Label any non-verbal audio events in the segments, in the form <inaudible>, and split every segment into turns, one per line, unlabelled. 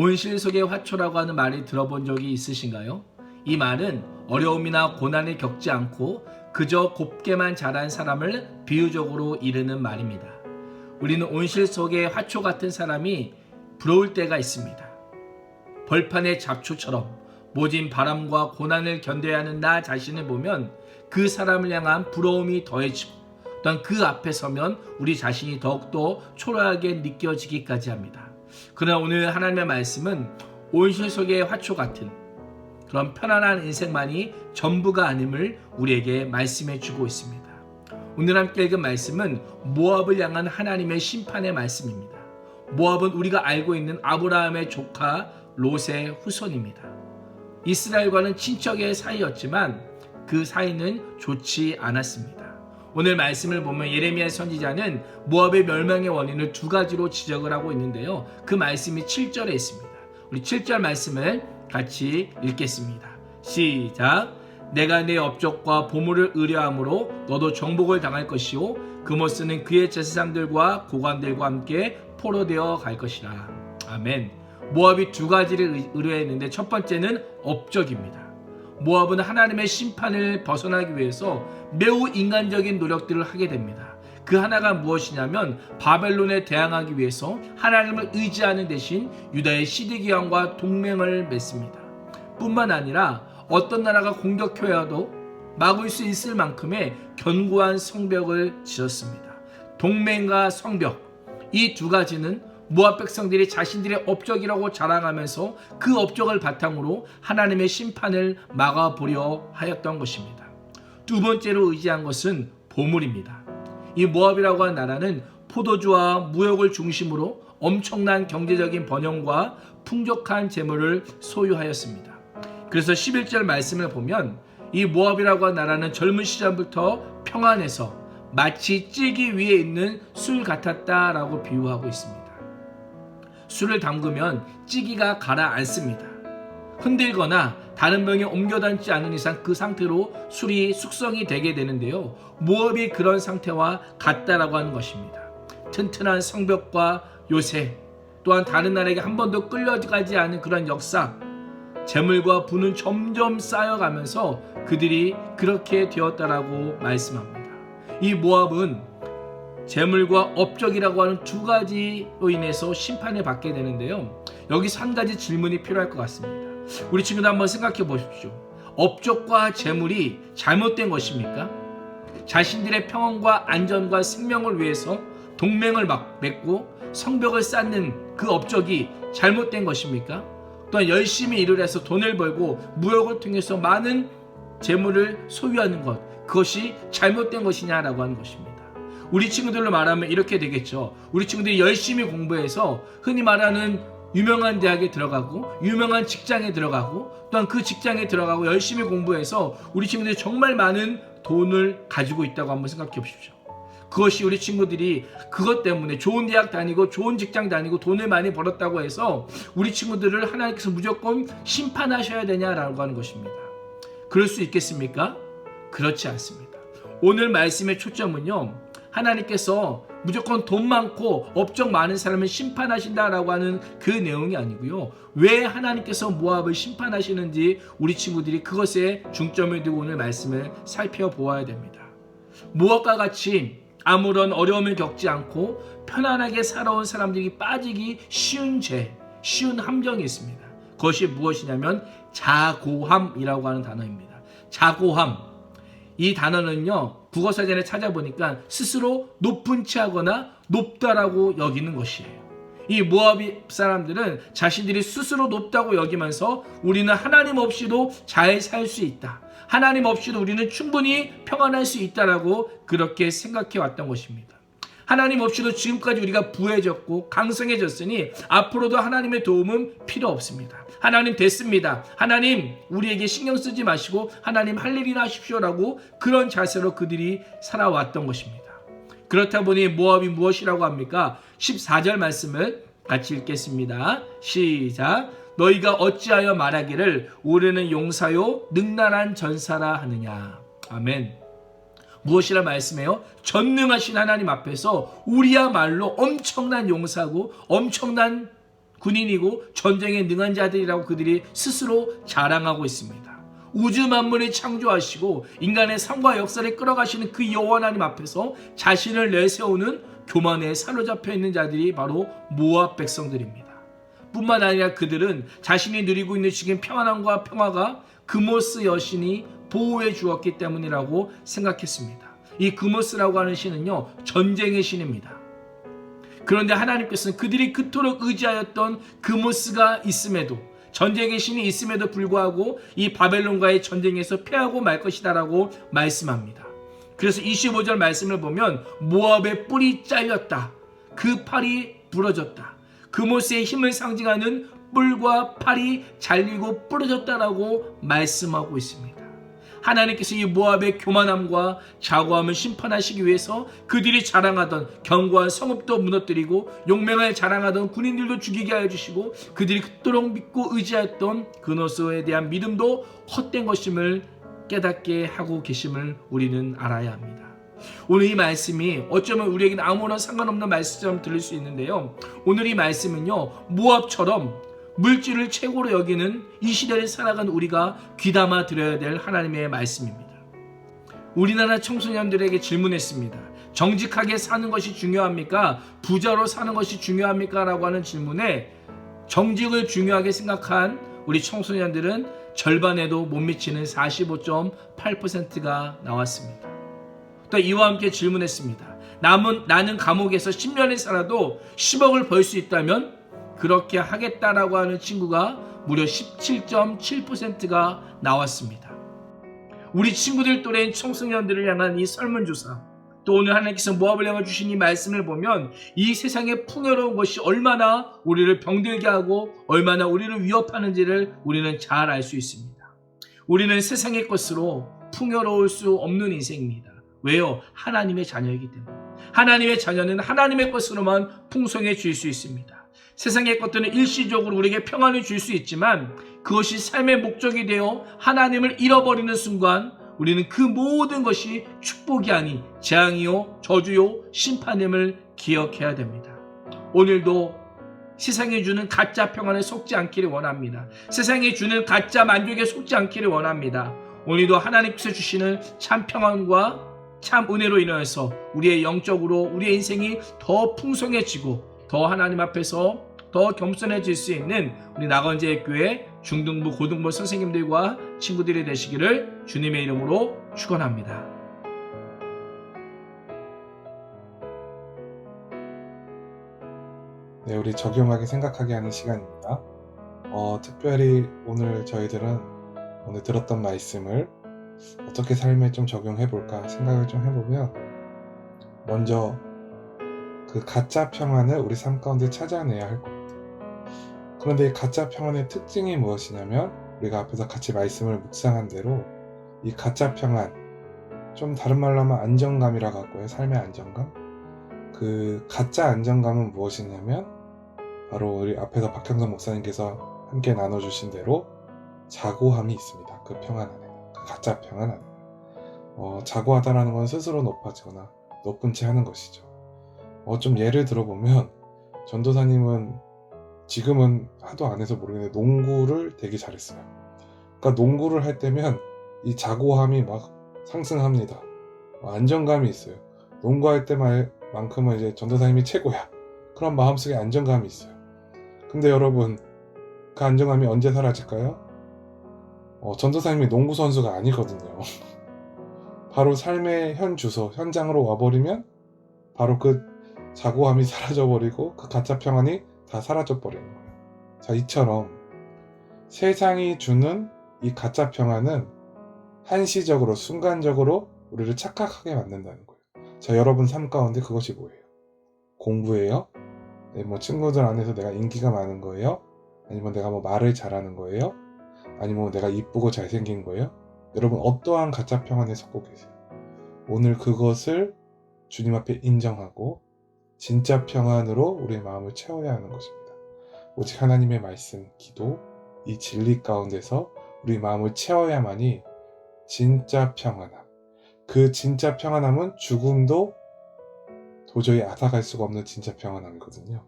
온실 속의 화초라고 하는 말이 들어본 적이 있으신가요? 이 말은 어려움이나 고난을 겪지 않고 그저 곱게만 자란 사람을 비유적으로 이르는 말입니다. 우리는 온실 속의 화초 같은 사람이 부러울 때가 있습니다. 벌판의 잡초처럼 모진 바람과 고난을 견뎌야 하는 나 자신을 보면 그 사람을 향한 부러움이 더해지고 또한 그 앞에 서면 우리 자신이 더욱더 초라하게 느껴지기까지 합니다. 그러나 오늘 하나님의 말씀은 온실 속의 화초 같은 그런 편안한 인생만이 전부가 아님을 우리에게 말씀해 주고 있습니다. 오늘 함께 읽은 말씀은 모압을 향한 하나님의 심판의 말씀입니다. 모압은 우리가 알고 있는 아브라함의 조카 롯의 후손입니다. 이스라엘과는 친척의 사이였지만 그 사이는 좋지 않았습니다. 오늘 말씀을 보면 예레미야 선지자는 모압의 멸망의 원인을 두 가지로 지적을 하고 있는데요. 그 말씀이 7절에 있습니다. 우리 7절 말씀을 같이 읽겠습니다. 시작. 내가 내 업적과 보물을 의뢰함으로 너도 정복을 당할 것이요 그모스는 그의 제사장들과 고관들과 함께 포로되어 갈 것이라. 아멘. 모압이 두 가지를 의뢰했는데 첫 번째는 업적입니다. 모압은 하나님의 심판을 벗어나기 위해서 매우 인간적인 노력들을 하게 됩니다. 그 하나가 무엇이냐면 바벨론에 대항하기 위해서 하나님을 의지하는 대신 유다의 시드기왕과 동맹을 맺습니다. 뿐만 아니라 어떤 나라가 공격해와도 막을 수 있을 만큼의 견고한 성벽을 지었습니다. 동맹과 성벽 이 두 가지는 모압 백성들이 자신들의 업적이라고 자랑하면서 그 업적을 바탕으로 하나님의 심판을 막아보려 하였던 것입니다. 두 번째로 의지한 것은 보물입니다. 이 모압이라고 하는 나라는 포도주와 무역을 중심으로 엄청난 경제적인 번영과 풍족한 재물을 소유하였습니다. 그래서 11절 말씀을 보면 이 모압이라고 하는 나라는 젊은 시절부터 평안해서 마치 찌기 위에 있는 술 같았다라고 비유하고 있습니다. 술을 담그면 찌기가 가라앉습니다. 흔들거나 다른 병에 옮겨 담지 않은 이상 그 상태로 술이 숙성이 되게 되는데요. 모압이 그런 상태와 같다라고 하는 것입니다. 튼튼한 성벽과 요새 또한 다른 나라에게 한 번도 끌려가지 않은 그런 역사 재물과 부는 점점 쌓여가면서 그들이 그렇게 되었다라고 말씀합니다. 이 모압은 재물과 업적이라고 하는 두 가지로 인해서 심판을 받게 되는데요. 여기서 한 가지 질문이 필요할 것 같습니다. 우리 친구들 한번 생각해 보십시오. 업적과 재물이 잘못된 것입니까? 자신들의 평안과 안전과 생명을 위해서 동맹을 막 맺고 성벽을 쌓는 그 업적이 잘못된 것입니까? 또한 열심히 일을 해서 돈을 벌고 무역을 통해서 많은 재물을 소유하는 것 그것이 잘못된 것이냐라고 하는 것입니다. 우리 친구들로 말하면 이렇게 되겠죠. 우리 친구들이 열심히 공부해서 흔히 말하는 유명한 대학에 들어가고 유명한 직장에 들어가고 또한 그 직장에 들어가고 열심히 공부해서 우리 친구들이 정말 많은 돈을 가지고 있다고 한번 생각해 보십시오. 그것이 우리 친구들이 그것 때문에 좋은 대학 다니고 좋은 직장 다니고 돈을 많이 벌었다고 해서 우리 친구들을 하나님께서 무조건 심판하셔야 되냐라고 하는 것입니다. 그럴 수 있겠습니까? 그렇지 않습니다. 오늘 말씀의 초점은요. 하나님께서 무조건 돈 많고 업적 많은 사람을 심판하신다라고 하는 그 내용이 아니고요. 왜 하나님께서 모압을 심판하시는지 우리 친구들이 그것에 중점을 두고 오늘 말씀을 살펴보아야 됩니다. 모압과 같이 아무런 어려움을 겪지 않고 편안하게 살아온 사람들이 빠지기 쉬운 죄, 쉬운 함정이 있습니다. 그것이 무엇이냐면 자고함이라고 하는 단어입니다. 자고함. 이 단어는요, 국어사전에 찾아보니까 스스로 높은 치하거나 높다라고 여기는 것이에요. 이 모압 사람들은 자신들이 스스로 높다고 여기면서 우리는 하나님 없이도 잘 살 수 있다. 하나님 없이도 우리는 충분히 평안할 수 있다라고 그렇게 생각해 왔던 것입니다. 하나님 없이도 지금까지 우리가 부해졌고 강성해졌으니 앞으로도 하나님의 도움은 필요 없습니다. 하나님 됐습니다. 하나님 우리에게 신경 쓰지 마시고 하나님 할 일이나 하십시오라고 그런 자세로 그들이 살아왔던 것입니다. 그렇다 보니 모압이 무엇이라고 합니까? 14절 말씀을 같이 읽겠습니다. 시작. 너희가 어찌하여 말하기를 우리는 용사요 능란한 전사라 하느냐. 아멘. 무엇이라 말씀해요? 전능하신 하나님 앞에서 우리야말로 엄청난 용사고 엄청난 군인이고 전쟁에 능한 자들이라고 그들이 스스로 자랑하고 있습니다. 우주 만물을 창조하시고 인간의 삶과 역사를 끌어가시는 그 여호와 하나님 앞에서 자신을 내세우는 교만에 사로잡혀 있는 자들이 바로 모압 백성들입니다. 뿐만 아니라 그들은 자신이 누리고 있는 지금 평안함과 평화가 그모스 여신이 보호해 주었기 때문이라고 생각했습니다. 이 그모스라고 하는 신은요 전쟁의 신입니다. 그런데 하나님께서는 그들이 그토록 의지하였던 그모스가 있음에도 전쟁의 신이 있음에도 불구하고 이 바벨론과의 전쟁에서 패하고 말 것이다라고 말씀합니다. 그래서 25절 말씀을 보면 모압의 뿔이 잘렸다. 그 팔이 부러졌다. 그모스의 힘을 상징하는 뿔과 팔이 잘리고 부러졌다라고 말씀하고 있습니다. 하나님께서 이 모압의 교만함과 자고함을 심판하시기 위해서 그들이 자랑하던 견고한 성읍도 무너뜨리고 용맹을 자랑하던 군인들도 죽이게 하여 주시고 그들이 그토록 믿고 의지했던 그노스에 대한 믿음도 헛된 것임을 깨닫게 하고 계심을 우리는 알아야 합니다. 오늘 이 말씀이 어쩌면 우리에게는 아무런 상관없는 말씀처럼 들릴 수 있는데요. 오늘 이 말씀은요, 모압처럼 물질을 최고로 여기는 이 시대를 살아간 우리가 귀담아 들어야 될 하나님의 말씀입니다. 우리나라 청소년들에게 질문했습니다. 정직하게 사는 것이 중요합니까? 부자로 사는 것이 중요합니까? 라고 하는 질문에 정직을 중요하게 생각한 우리 청소년들은 절반에도 못 미치는 45.8%가 나왔습니다. 또 이와 함께 질문했습니다. 남은, 나는 감옥에서 10년을 살아도 10억을 벌 수 있다면 그렇게 하겠다라고 하는 친구가 무려 17.7%가 나왔습니다. 우리 친구들 또래인 청소년들을 향한 이 설문조사 또 오늘 하나님께서 모압을 향해 주신 이 말씀을 보면 이 세상의 풍요로운 것이 얼마나 우리를 병들게 하고 얼마나 우리를 위협하는지를 우리는 잘 알 수 있습니다. 우리는 세상의 것으로 풍요로울 수 없는 인생입니다. 왜요? 하나님의 자녀이기 때문에. 하나님의 자녀는 하나님의 것으로만 풍성해질 수 있습니다. 세상의 것들은 일시적으로 우리에게 평안을 줄 수 있지만 그것이 삶의 목적이 되어 하나님을 잃어버리는 순간 우리는 그 모든 것이 축복이 아닌 재앙이요, 저주요, 심판임을 기억해야 됩니다. 오늘도 세상에 주는 가짜 평안에 속지 않기를 원합니다. 세상에 주는 가짜 만족에 속지 않기를 원합니다. 오늘도 하나님께서 주시는 참 평안과 참 은혜로 인하여서 우리의 영적으로 우리의 인생이 더 풍성해지고 더 하나님 앞에서 더 겸손해질 수 있는 우리 나건제 교회 중등부 고등부 선생님들과 친구들이 되시기를 주님의 이름으로 축원합니다.
네, 우리 적용하게 생각하게 하는 시간입니다. 어, 특별히 오늘 저희들은 오늘 들었던 말씀을 어떻게 삶에 좀 적용해 볼까 생각을 좀 해보면 먼저 그 가짜 평안을 우리 삶 가운데 찾아내야 할 것. 그런데 이 가짜 평안의 특징이 무엇이냐면 우리가 앞에서 같이 말씀을 묵상한 대로 이 가짜 평안 좀 다른 말로 하면 안정감이라고 할거예요 삶의 안정감. 그 가짜 안정감은 무엇이냐면 바로 우리 앞에서 박형선 목사님께서 함께 나눠주신 대로 자고함이 있습니다. 그 평안 안에, 그 가짜 평안 안에. 어, 자고하다라는 건 스스로 높아지거나 높은 채 하는 것이죠. 어, 좀 예를 들어보면 전도사님은 지금은 하도 안 해서 모르겠는데 농구를 되게 잘했어요. 그러니까 농구를 할 때면 이 자고함이 막 상승합니다. 안정감이 있어요. 농구할 때만큼은 이제 전도사님이 최고야. 그런 마음속에 안정감이 있어요. 근데 여러분 그 안정감이 언제 사라질까요? 어, 전도사님이 농구 선수가 아니거든요. <laughs> 바로 삶의 현 주소, 현장으로 와버리면 바로 그 자고함이 사라져버리고 그 가짜 평안이 다 사라져 버리는 거예요. 자, 이처럼 세상이 주는 이 가짜 평안은 한시적으로, 순간적으로 우리를 착각하게 만든다는 거예요. 자, 여러분 삶 가운데 그것이 뭐예요? 공부예요? 네, 뭐 친구들 안에서 내가 인기가 많은 거예요? 아니면 내가 뭐 말을 잘하는 거예요? 아니면 뭐 내가 이쁘고 잘생긴 거예요? 여러분 어떠한 가짜 평안에 속고 계세요? 오늘 그것을 주님 앞에 인정하고 진짜 평안으로 우리의 마음을 채워야 하는 것입니다. 오직 하나님의 말씀, 기도, 이 진리 가운데서 우리 마음을 채워야만이 진짜 평안함. 그 진짜 평안함은 죽음도 도저히 앗아갈 수가 없는 진짜 평안함이거든요.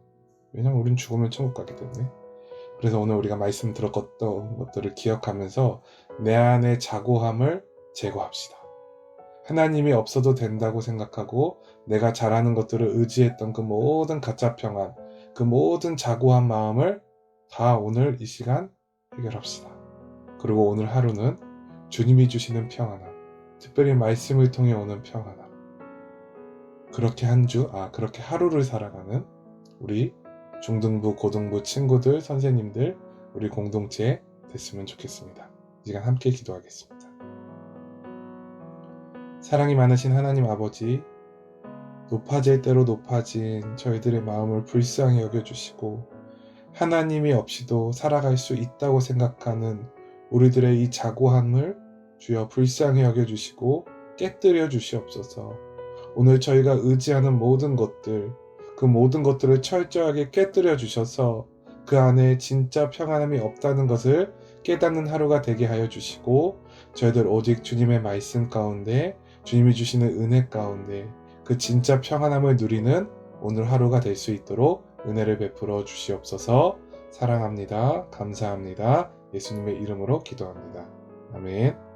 왜냐면 우린 죽으면 천국 가기 때문에. 그래서 오늘 우리가 말씀 들었던 것들을 기억하면서 내 안의 자고함을 제거합시다. 하나님이 없어도 된다고 생각하고 내가 잘하는 것들을 의지했던 그 모든 가짜 평안, 그 모든 자고한 마음을 다 오늘 이 시간 해결합시다. 그리고 오늘 하루는 주님이 주시는 평안함, 특별히 말씀을 통해 오는 평안함. 그렇게 한 주, 아, 그렇게 하루를 살아가는 우리 중등부, 고등부 친구들, 선생님들, 우리 공동체 됐으면 좋겠습니다. 이 시간 함께 기도하겠습니다. 사랑이 많으신 하나님 아버지, 높아질 대로 높아진 저희들의 마음을 불쌍히 여겨주시고, 하나님이 없이도 살아갈 수 있다고 생각하는 우리들의 이 자고함을 주여 불쌍히 여겨주시고, 깨뜨려 주시옵소서. 오늘 저희가 의지하는 모든 것들, 그 모든 것들을 철저하게 깨뜨려 주셔서 그 안에 진짜 평안함이 없다는 것을 깨닫는 하루가 되게 하여 주시고 저희들 오직 주님의 말씀 가운데 주님이 주시는 은혜 가운데 그 진짜 평안함을 누리는 오늘 하루가 될 수 있도록 은혜를 베풀어 주시옵소서 사랑합니다. 감사합니다. 예수님의 이름으로 기도합니다. 아멘.